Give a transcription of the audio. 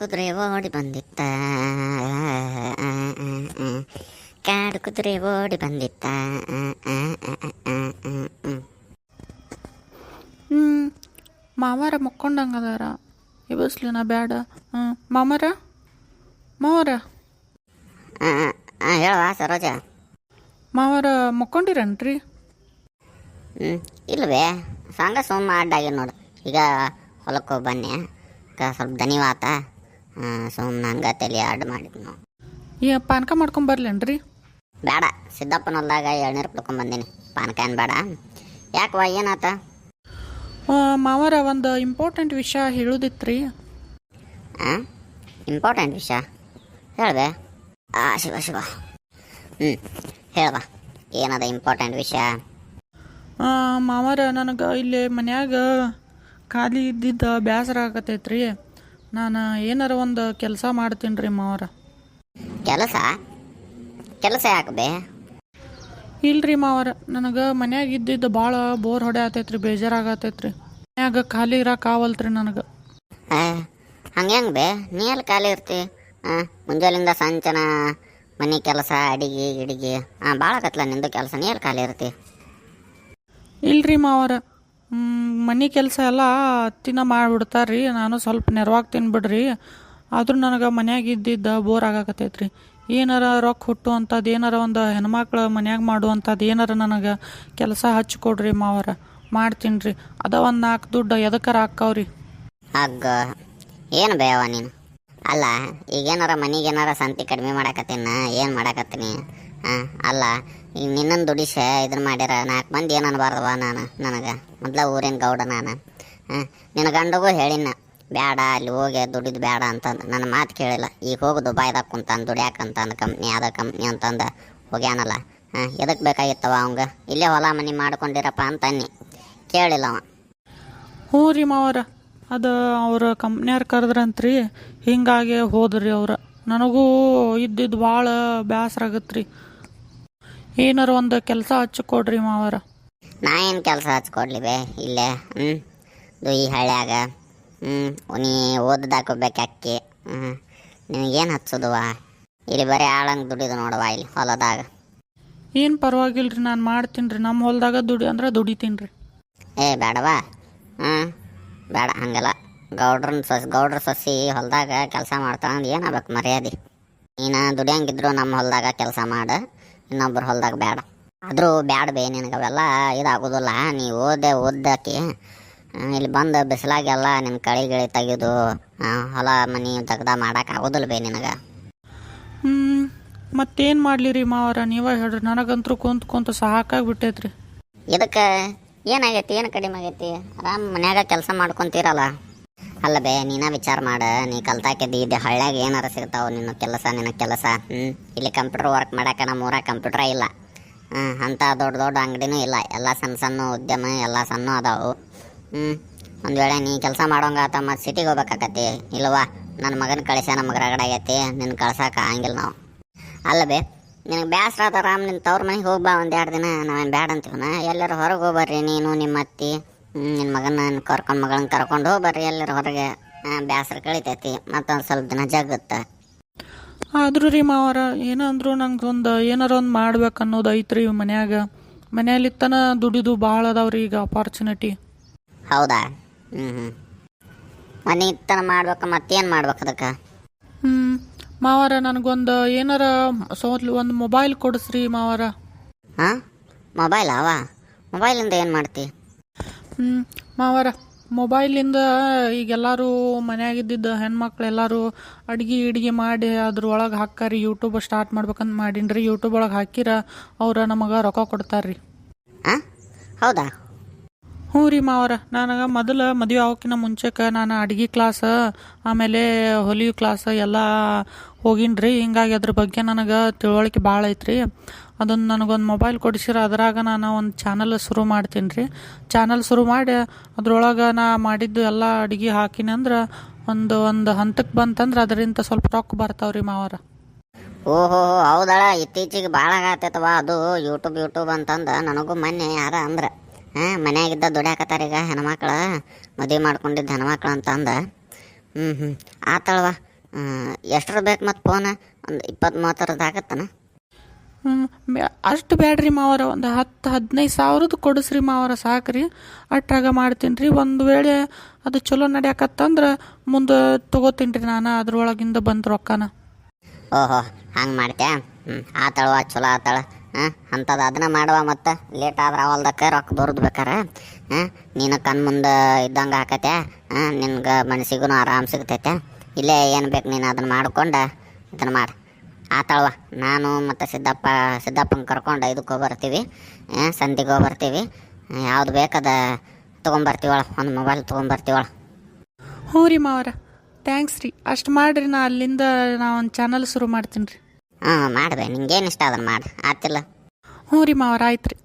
ಕುದುರೆ ಓಡಿ ಬಂದಿತ್ತ. ಕಾಡು ಕುದುರೆ ಓಡಿ ಬಂದಿತ್ತ. ಹ್ಞೂ ಮಾವಾರ ಮಕ್ಕೊಂಡಂಗೆ ಅದಾರ ನಾ ಬ್ಯಾಡ. ಹ್ಞೂ ಮಾಮರ ಮಾವರ? ಹೇಳುವ ಸರೋಜ. ಮಾವರ ಮುಕ್ಕೊಂಡಿರನ್ರಿ? ಹ್ಞೂ ಇಲ್ವೇ ಸಾಂಗ ಸೋಮ ಅಡ್ಡಾಗಿ ನೋಡು. ಈಗ ಹೊಲಕ್ಕೆ ಹೋಗಿ ಬನ್ನಿ. ಸ್ವಲ್ಪ ದನಿವಾತ ಸುಮ್ಮನೆ ಹಂಗೆ ತಲೆ ಆಡ್ ನಾವು ಈ ಪಾನಕ ಮಾಡ್ಕೊಂಡ್ ಬರ್ಲೇನ್ರಿ? ಬೇಡ ಸಿದ್ದಪ್ಪನ ಹೊಲ್ದಾಗ ಎಳ್ನೀರು ಪಡ್ಕೊಂಬಂದೀನಿ ಪಾನಕ ಏನು ಬೇಡ? ಯಾಕವ್ವ ಏನಾತ? ಆ, ಮಾವರ ಒಂದು ಇಂಪಾರ್ಟೆಂಟ್ ವಿಷಯ ಹೇಳೋದಿತ್ರಿ. ಹಾಂ ಇಂಪಾರ್ಟೆಂಟ್ ವಿಷಯ? ಹೇಳ್ದೆ? ಆ ಶಿವ ಶಿವ. ಹ್ಞೂ ಹೇಳ್ಬಾ ಏನದ ಇಂಪಾರ್ಟೆಂಟ್ ವಿಷಯ? ಆ, ಮಾವರ ನನಗೆ ಇಲ್ಲಿ ಮನ್ಯಾಗ ಖಾಲಿ ಇದ್ದಿದ್ದ ಬೇಸರ ಆಗತೈತ್ರಿ. ನಾನು ಏನಾರ ಒಂದು ಕೆಲಸ ಮಾಡ್ತೀನಿ ರೀ ಮಾವರ ಕೆಲಸ? ಕೆಲಸ ಯಾಕೆ ಇಲ್ರಿ ಮಾವರ ನನಗೆ ಮನ್ಯಾಗ ಇದ್ದಿದ್ದು ಭಾಳ ಬೋರ್ ಹೊಡೆ ಆತೈತ್ರಿ ಬೇಜಾರಾಗತೈತ್ರಿ. ಮನ್ಯಾಗ ಖಾಲಿ ಇರಕ್ಕೆ ಆವಲ್ತ್ರಿ ನನಗೆ. ಹಂಗೆ ಬೇ? ನೀ ಎಲ್ಲಿ ಖಾಲಿ ಇರ್ತಿ? ಹಾಂ ಮುಂಜಾಲಿಂದ ಸಂಚನ ಮನೆ ಕೆಲಸ ಅಡಿಗೆ ಗಿಡಿಗೆ. ಹಾಂ ಭಾಳ ಕತ್ಲ ನಿಂದು ಕೆಲಸ? ನೀ ಎಲ್ಲಿ ಖಾಲಿ ಇರ್ತಿ? ಇಲ್ರಿ ಮಾವರ ಮನೆ ಕೆಲಸ ಎಲ್ಲ ಅತ್ತಿನ ಮಾಡಿಬಿಡ್ತಾರ್ರಿ. ನಾನು ಸ್ವಲ್ಪ ನೆರವಾಗಿ ತಿನ್ಬಿಡ್ರಿ. ಆದರೂ ನನಗೆ ಮನ್ಯಾಗ ಇದ್ದಿದ್ದ ಬೋರ್ ಆಗಾಕತ್ತೈತ್ರಿ. ಏನಾರ ರೊಕ್ಕ ಹುಟ್ಟು ಅಂಥದ್ದು ಏನಾರ ಒಂದು ಹೆಣ್ಮಕ್ಳು ಮನ್ಯಾಗ ಮಾಡುವಂಥದ್ದು ಏನಾರ ನನಗೆ ಕೆಲಸ ಹಚ್ಕೊಡ್ರಿ ಮಾವರ. ಮಾಡ್ತೀನಿ ರೀ ಅದ ಒಂದು ನಾಲ್ಕು ದುಡ್ಡು ಎದಕ್ಕಾರ ಹಾಕವ್ರಿ? ಹಗ್ಗ ಏನು ಬೇವ ನೀನು? ಅಲ್ಲ, ಈಗೇನಾರ ಮನೆಗೆ ಏನಾರ ಸಂತಿ ಕಡಿಮೆ ಮಾಡಾಕತ್ತೀನಿ? ಏನು ಮಾಡಾಕತ್ತೀನಿ? ಅಲ್ಲ, ಈಗ ನಿನ್ನನ್ನು ದುಡಿಸ ಇದನ್ನ ಮಾಡ್ಯಾರ. ನಾಲ್ಕು ಮಂದಿ ಏನು ಅನ್ಬಾರ್ದವ ನಾನು, ನನಗೆ. ಮೊದಲ ಊರಿನ ಗೌಡ ನಾನು. ನಿನ್ನ ಗಂಡಗೂ ಹೇಳಿನ ಬೇಡ ಅಲ್ಲಿ ಹೋಗಿ ದುಡಿದು ಬೇಡ ಅಂತಂದು. ನನ್ನ ಮಾತು ಕೇಳಿಲ್ಲ. ಈಗ ಹೋಗಿ, ದುಬಾಯ್ದಾಗ ಕುಂತಾನ ದುಡಿಯಾಕಂತಂದು ಕಂಪ್ನಿ ಅದ ಕಂಪ್ನಿ ಅಂತಂದು ಹೋಗ್ಯಾನಲ್ಲ. ಹಾಂ ಎದಕ್ಕೆ ಬೇಕಾಗಿತ್ತವ ಅವಂಗೆ? ಇಲ್ಲೇ ಹೊಲ ಮನೆ ಮಾಡ್ಕೊಂಡಿರಪ್ಪ ಅಂತನ್ನಿ ಕೇಳಿಲ್ಲ ಅವ. ಹ್ಞೂ ರೀ ಮಾವರ, ಅದು ಅವ್ರ ಕಂಪ್ನಿಯವ್ರು ಕರೆದ್ರಂತ್ರಿ, ಹಿಂಗಾಗಿ ಹೋದ್ರಿ ಅವ್ರ. ನನಗೂ ಇದ್ದಿದ್ದು ಭಾಳ ಬೇಸರ ಆಗತ್ರಿ. ಏನಾರ ಒಂದು ಕೆಲಸ ಹಚ್ಚಿಕೊಡ್ರಿ ಮಾವರ. ನಾ ಏನು ಕೆಲಸ ಹಚ್ಕೊಡ್ಲಿ ಬೇ ಇಲ್ಲೇ ಹ್ಞೂ ಈ ಹಳ್ಳ್ಯಾಗ ಹ್ಞೂ ನೀ ಓದದಾಕೋಬೇಕು ಅಕ್ಕಿ ಹ್ಞೂ ನಿನಗೇನು ಹಚ್ಚೋದುವ ಇಲ್ಲಿ ಬರೀ ಆಳಂಗೆ ದುಡಿದು ನೋಡವಾ ಇಲ್ಲಿ ಹೊಲದಾಗ. ಏನು ಪರವಾಗಿಲ್ಲ ರೀ ನಾನು ಮಾಡ್ತೀನಿ ರೀ ನಮ್ಮ ಹೊಲದಾಗ ದುಡಿ ಅಂದ್ರೆ ದುಡಿತೀನಿ ರೀ ಏ ಬೇಡವಾ ಹ್ಞೂ ಬೇಡ ಹಂಗಲ್ಲ. ಗೌಡ್ರನ್ ಸಸಿ ಗೌಡ್ರ ಸಸಿ ಹೊಲದಾಗ ಕೆಲಸ ಮಾಡ್ತಾಳೆ ಆಗ್ಬೇಕು ಮರ್ಯಾದೆ? ನೀನು ದುಡಿಯಂಗಿದ್ರು ನಮ್ಮ ಹೊಲದಾಗ ಕೆಲಸ ಮಾಡು. ಇನ್ನೊಬ್ರ ಹೊಲ್ದಾಗ ಬೇಡ ಆದರೂ ಬ್ಯಾಡ ಬೇ ನಿನಗೆ ಅವೆಲ್ಲ ಇದಾಗೋದಿಲ್ಲ. ನೀ ಓದೆ ಓದಕ್ಕೆ ಇಲ್ಲಿ ಬಂದು ಬಿಸಿಲಾಗೆಲ್ಲ ನಿನ್ನ ಕಳಿ ಗಿಳಿ ತೆಗೆದು ಹೊಲ ಮನೆ ತೆಗ್ದ ಮಾಡಕ್ಕೆ ಆಗೋದಿಲ್ಲ ಬೇ ನಿನಗೆ. ಹ್ಞೂ ಮತ್ತೇನು ಮಾಡಲಿ ರೀ ಮಾವರ? ನೀವೇ ಹೇಳ್ರಿ ನನಗಂತೂ ಕುಂತ ಕುಂತ ಸಾಕಾಗ್ಬಿಟ್ಟೈತ್ರಿ ಇದಕ್ಕೆ ಏನಾಗೈತಿ? ಏನು ಕಡಿಮೆ ಆಗೈತಿ? ಆರಾಮ್ ಮನ್ಯಾಗ ಕೆಲಸ ಮಾಡ್ಕೊಂತೀರಲ್ಲ? ಅಲ್ಲ ಬೇ ನೀನ ವಿಚಾರ ಮಾಡ. ನೀ ಕಲ್ತಾಕಿದ್ದಿ ಇದು ಹಳ್ಳ್ಯಾಗ ಏನಾರ ಸಿಗ್ತಾವ ನಿನ್ನ ಕೆಲಸ ನಿನ್ನ ಕೆಲಸ. ಹ್ಞೂ ಇಲ್ಲಿ ಕಂಪ್ಯೂಟರ್ ವರ್ಕ್ ಮಾಡಕ್ಕೆ ನಮ್ಮ ಊರಾಗ ಕಂಪ್ಯೂಟ್ರ ಇಲ್ಲ. ಅಂಥ ದೊಡ್ಡ ದೊಡ್ಡ ಅಂಗಡಿನೂ ಇಲ್ಲ. ಎಲ್ಲ ಸಣ್ಣ ಸಣ್ಣ ಉದ್ಯಮ, ಎಲ್ಲ ಸಣ್ಣ ಅದಾವು. ಹ್ಞೂ ಒಂದು ವೇಳೆ ನೀ ಕೆಲಸ ಮಾಡೋಂಗ ತಮ್ಮ ಸಿಟಿಗೆ ಹೋಗ್ಬೇಕಾಕತಿ ಇಲ್ವಾ? ನನ್ನ ಮಗನ ಕಳಿಸ ನಮಗೆ ರಗಡಾಗೈತಿ ನಿನ್ನ ಕಳ್ಸಕ್ಕೆ ಆಗಂಗಿಲ್ಲ ನಾವು. ಅಲ್ಲ ಬೇ, ನಿನಗೆ ಬೇಸರ ಆದ ರಾಮ್ ನಿನ್ನ ತವ್ರ ಮನೆಗೆ ಹೋಗ್ಬಾ ಒಂದು ಎರಡು ದಿನ. ನಾವೇನು ಬ್ಯಾಡ ಅಂತೀವನ ಎಲ್ಲರೂ ಹೊರಗೆ ಹೋಗ್ಬರ್ರಿ. ನೀನು ನಿಮ್ಮ ಅತ್ತಿ ನಿನ್ನ ಮಗನ ಕರ್ಕೊಂಡು ಮಗಳನ್ನ ಕರ್ಕೊಂಡು ಬರ್ರಿ ಎಲ್ಲರ ಹೊರಗೆ. ಬೇಸರ ಕಳಿತೈತಿ ಮತ್ತೊಂದು ಸ್ವಲ್ಪ ದಿನ ಜಗತ್ತೆ. ಆದರೂ ರೀ ಮಾವರ ಏನಂದ್ರು ನಂಗೆ ಒಂದು ಏನಾರ ಒಂದು ಮಾಡ್ಬೇಕು ಅನ್ನೋದು ಐತ್ರಿ ಮನ್ಯಾಗ. ಮನೆಯಲ್ಲಿತ್ತನ ದುಡಿದು ಭಾಳ ಅದಾವ್ರಿ ಈಗ ಅಪಾರ್ಚುನಿಟಿ ಹೌದಾ? ಹ್ಞೂ ಹ್ಞೂ ಮನೆ ಇತ್ತನ ಮಾಡ್ಬೇಕು ಮತ್ತೇನು ಮಾಡ್ಬೇಕು ಅದಕ್ಕೆ? ಹ್ಞೂ ಮಾವರ ನನಗೊಂದು ಏನಾರ ಸೋದ್ಲು ಒಂದು ಮೊಬೈಲ್ ಕೊಡಿಸ್ರಿ ಮಾವರ. ಹಾಂ? ಮೊಬೈಲ್ ಅವ ಮೊಬೈಲಿಂದ ಏನು ಮಾಡ್ತಿ? ಹ್ಞೂ ಮಾವರ ಮೊಬೈಲಿಂದ ಈಗ ಎಲ್ಲರೂ ಮನ್ಯಾಗಿದ್ದಿದ್ದ ಹೆಣ್ಮಕ್ಳು ಎಲ್ಲರೂ ಅಡ್ಗೆ ಇಡ್ಗೆ ಮಾಡಿ ಅದ್ರೊಳಗೆ ಹಾಕ್ಕಾರಿ ಯೂಟ್ಯೂಬ್ ಸ್ಟಾರ್ಟ್ ಮಾಡ್ಬೇಕಂತ ಮಾಡೀನಿ ರೀ ಯೂಟ್ಯೂಬ್ ಒಳಗೆ ಹಾಕಿರ ಅವ್ರು ನಮಗೆ ರೊಕ್ಕ ಕೊಡ್ತಾರ್ರಿ. ರೀ ಹೌದಾ? ಹ್ಞೂ ರೀ ಮಾವರ. ನನಗೆ ಮೊದಲು ಮದುವೆ ಆಗೋಕ್ಕಿಂತ ಮುಂಚೆಗೆ ನಾನು ಅಡುಗೆ ಕ್ಲಾಸ್ ಆಮೇಲೆ ಹೊಲಿಯು ಕ್ಲಾಸ್ ಎಲ್ಲ ಹೋಗಿನಿ ರೀ ಹಿಂಗಾಗಿ ಅದ್ರ ಬಗ್ಗೆ ನನಗೆ ತಿಳುವಳಿಕೆ ಭಾಳ ಐತ್ರಿ. ಅದನ್ನು ನನಗೊಂದು ಮೊಬೈಲ್ ಕೊಡಿಸಿರ ಅದ್ರಾಗ ನಾನು ಒಂದು ಚಾನಲ್ ಶುರು ಮಾಡ್ತೀನಿ ರೀ. ಚಾನಲ್ ಶುರು ಮಾಡಿ, ಅದ್ರೊಳಗೆ ನಾ ಮಾಡಿದ್ದು ಎಲ್ಲ ಅಡುಗೆ ಹಾಕಿನಿ ಅಂದ್ರೆ ಒಂದು ಒಂದು ಹಂತಕ್ಕೆ ಬಂತಂದ್ರೆ ಅದರಿಂದ ಸ್ವಲ್ಪ ರೊಕ್ಕ ಬರ್ತಾವ್ರಿ ಮಾವರ. ಓಹೋ, ಹೌದಳ, ಇತ್ತೀಚೆಗೆ ಭಾಳ ಆಗತ್ತೈತವ ಅದು ಯೂಟ್ಯೂಬ್ ಯೂಟ್ಯೂಬ್ ಅಂತಂದು ನನಗೂ ಮೊನ್ನೆ ಯಾರ ಅಂದ್ರೆ. ಹಾಂ, ಮನೆಯಾಗಿದ್ದ ದುಡಿಯಾಕತ್ತಾರ ಈಗ ಹೆಣ್ಮಕ್ಳು, ಮದುವೆ ಮಾಡ್ಕೊಂಡಿದ್ದ ಹೆಣ್ಮಕ್ಳು ಅಂತಂದು. ಹ್ಞೂ ಹ್ಞೂ ಆತಳವ ಎಷ್ಟರ ಬೇಕು ಮತ್ತು ಫೋನ್ ಒಂದು ಇಪ್ಪತ್ತು ಮೂವತ್ತರದ್ದು ಆಗತ್ತನ? ಅಷ್ಟು ಬ್ಯಾಡ್ರಿ ಮಾವರ, ಒಂದು ಹತ್ತು, ಹದಿನೈದು ಸಾವಿರದ್ದು ಕೊಡಿಸ್ರಿ ಮಾವರ ಸಾಕ್ರಿ. ಅಟ್ರಾಗ ಮಾಡ್ತೀನಿ ರೀ ಒಂದು ವೇಳೆ ಅದು ಚಲೋ ನಡೆಯಕತ್ತಂದ್ರೆ ಮುಂದೆ ತೊಗೋತೀನಿ ರೀ ನಾನು, ಅದ್ರೊಳಗಿಂದ ಬಂದು ರೊಕ್ಕನ. ಓಹೋ, ಹಂಗೆ ಮಾಡ್ತ್ಯಾ? ಹ್ಞೂ ಆತಳವ, ಚಲೋ ಆತಳ. ಹಾಂ ಅಂಥದ್ದು ಅದನ್ನ ಮಾಡುವ ಮತ್ತು. ಲೇಟ್ ಆದ್ರೆ ಅವಲ್ದಕ್ಕೆ ರೊಕ್ಕ ಬರೋದು ಬೇಕಾರೆ. ಹಾಂ, ನೀನು ಕಣ್ ಮುಂದೆ ಇದ್ದಂಗೆ ಹಾಕತ್ಯ ಹಾಂ, ನಿನ್ಗೆ ಮನಸ್ಸಿಗೂ ಆರಾಮ್ ಸಿಗ್ತೈತೆ ಇಲ್ಲೇ ಏನು ಬೇಕು ನೀನು ಅದನ್ನು ಮಾಡ್ಕೊಂಡು ಇದನ್ನು ಮಾಡಿ. ಆತಳವ ನಾನು ಮತ್ತು ಸಿದ್ದಪ್ಪ ಸಿದ್ದಪ್ಪನ ಕರ್ಕೊಂಡು ಇದಕ್ಕೆ ಹೋಗ್ಬರ್ತೀವಿ. ಸಂಧಿಗೆ ಬರ್ತೀವಿ ಯಾವ್ದು ಬೇಕದ ತೊಗೊಂಬರ್ತೀವಳ ಒಂದು ಮೊಬೈಲ್ ತೊಗೊಂಬರ್ತೀವಳ. ಹ್ಞೂ ರೀ ಮಾವರ. ಥ್ಯಾಂಕ್ಸ್ ರೀ. ಅಷ್ಟು ಮಾಡಿರಿ ನಾ ಅಲ್ಲಿಂದ ನಾ ಒಂದು ಚಾನಲ್ ಶುರು ಮಾಡ್ತೀನಿ ರೀ. ಹಾಂ ಮಾಡ್ಬೇ. ನಿಂಗೇನು ಇಷ್ಟ ಅದನ್ನು ಮಾಡಿ. ಆತಿಲ್ಲ. ಹ್ಞೂ ರೀ ಮಾವರ ಆಯ್ತು ರೀ